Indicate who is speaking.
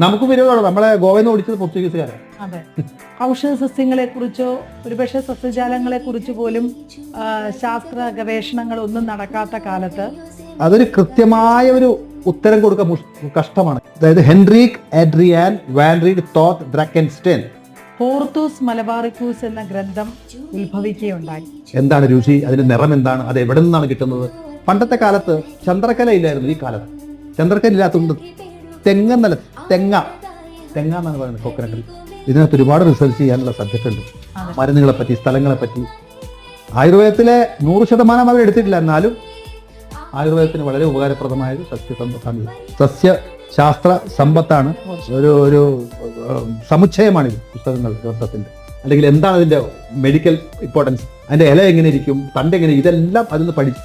Speaker 1: നമുക്ക് വിരോധമാണ് നമ്മളെ ഗോവയിൽ നിന്ന് ഓടിച്ചത് പോർച്ചുഗീസുകാരെ.
Speaker 2: അതെ. ഔഷധ സസ്യങ്ങളെ കുറിച്ചോ ഒരുപക്ഷെ സസ്യജാലങ്ങളെ കുറിച്ച് പോലും ശാസ്ത്ര ഗവേഷണങ്ങൾ ഒന്നും നടക്കാത്ത കാലത്ത്
Speaker 1: അതൊരു കൃത്യമായ ഒരു ഉത്തരം കൊടുക്കാൻ മുഷ്- കഷ്ടമാണ്. അതായത് ഹെൻറിക് ആഡ്രിയാൻ വാൻറിഡ് തോത്ത് ഡ്രക്കൻസ്റ്റെൻ.
Speaker 2: പോർത്തൂസ് മലബാറിക്കൂസ് എന്ന ഗ്രന്ഥം ഉത്ഭവിക്കുകയുണ്ടായി.
Speaker 1: എന്താണ് രുചി? അതിന്റെ നിറം എന്താണ്? അത് എവിടെ നിന്നാണ് കിട്ടുന്നത്? പണ്ടത്തെ കാലത്ത് ചന്ദ്രക്കല ഇല്ലായിരുന്നു ഈ കാലത്ത്. ചന്ദ്രക്കല ഇല്ലാത്തതുകൊണ്ട് തെങ്ങെന്നല്ല തെങ്ങ. തെങ്ങ എന്നാണ് പറയുന്നത് കൊക്കനട്ടിൽ. ഇതിനകത്ത് ഒരുപാട് റിസർച്ച് ചെയ്യാനുള്ള സബ്ജക്റ്റ് ഉണ്ട്. മരുന്നുകളെ പറ്റി സ്ഥലങ്ങളെ പറ്റി ആയുർവേദത്തിലെ നൂറ് ശതമാനം അവർ എടുത്തിട്ടില്ല എന്നാലും ആയുർവേദത്തിന് വളരെ ഉപകാരപ്രദമായ ഒരു സസ്യസമ്പത്താണ് ഇത്. സസ്യ ശാസ്ത്ര സമ്പത്താണ് ഒരു ഒരു സമുച്ചയമാണ് ഇത് പുസ്തകങ്ങൾ ഗ്രന്ഥത്തിന്റെ അല്ലെങ്കിൽ എന്താണ് അതിന്റെ മെഡിക്കൽ ഇമ്പോർട്ടൻസ് അതിന്റെ ഇല എങ്ങനെ ഇരിക്കും? തണ്ട് എങ്ങനെ ഇതെല്ലാം അതിൽ നിന്ന് പഠിച്ച്